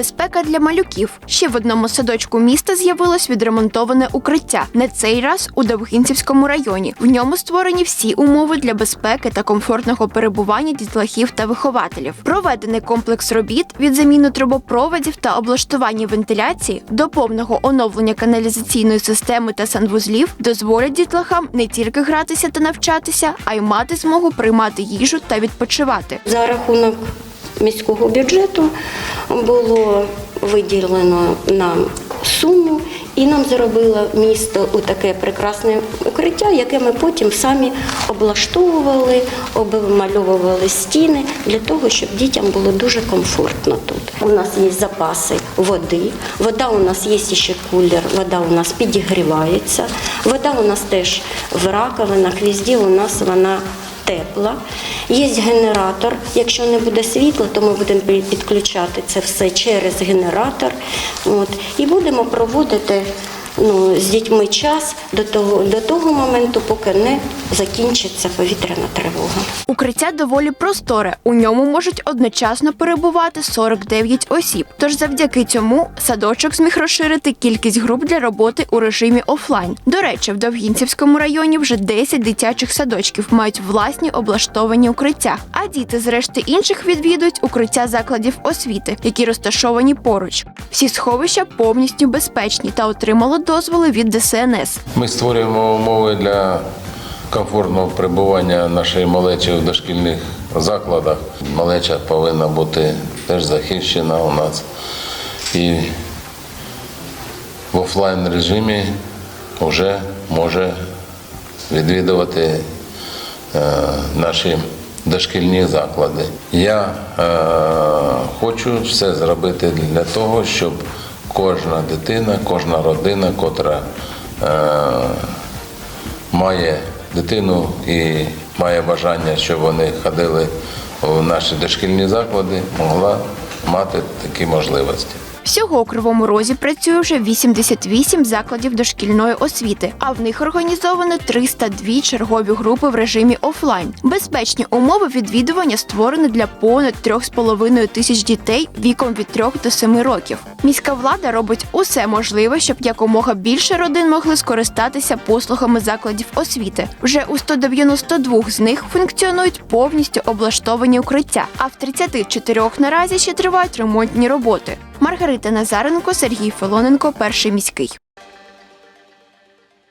Безпека для малюків. Ще в одному садочку міста з'явилось відремонтоване укриття. На цей раз у Довгинцівському районі. В ньому створені всі умови для безпеки та комфортного перебування дітлахів та вихователів. Проведений комплекс робіт від заміни трубопроводів та облаштування вентиляції до повного оновлення каналізаційної системи та санвузлів дозволять дітлахам не тільки гратися та навчатися, а й мати змогу приймати їжу та відпочивати. За рахунок міського бюджету було виділено нам суму, і нам зробило місто у таке прекрасне укриття, яке ми потім самі облаштовували, обмальовували стіни для того, щоб дітям було дуже комфортно тут. У нас є запаси води, вода у нас є ще кулер, вода у нас підігрівається, вода у нас теж в раковинах, везде у нас вона тепла. Є генератор. Якщо не буде світла, то ми будемо підключати це все через генератор. От, і будемо проводити ну, з дітьми час до того, до того моменту, поки не закінчиться повітряна тривога. Укриття доволі просторе. У ньому можуть одночасно перебувати 49 осіб. Тож завдяки цьому садочок зміг розширити кількість груп для роботи у режимі офлайн. До речі, в Довгінцівському районі вже 10 дитячих садочків мають власні облаштовані укриття. А діти з решти інших відвідують укриття закладів освіти, які розташовані поруч. Всі сховища повністю безпечні та отримали дозволи від ДСНС. Ми створюємо умови для комфортного перебування нашої малечі в дошкільних закладах. Малеча повинна бути теж захищена у нас. І в офлайн режимі вже може відвідувати е, наші дошкільні заклади. Я е, хочу все зробити для того, щоб кожна дитина, кожна родина, котра е, має дитину і має бажання, щоб вони ходили в наші дошкільні заклади, могла мати такі можливості. Всього у Кривому Розі працює вже 88 закладів дошкільної освіти, а в них організовано 302 чергові групи в режимі офлайн. Безпечні умови відвідування створені для понад 3,5 тисяч дітей віком від 3 до 7 років. Міська влада робить усе можливе, щоб якомога більше родин могли скористатися послугами закладів освіти. Вже у 192 з них функціонують повністю облаштовані укриття, а в 34 наразі ще тривають ремонтні роботи. Маргарита Назаренко, Сергій Филоненко, перший міський.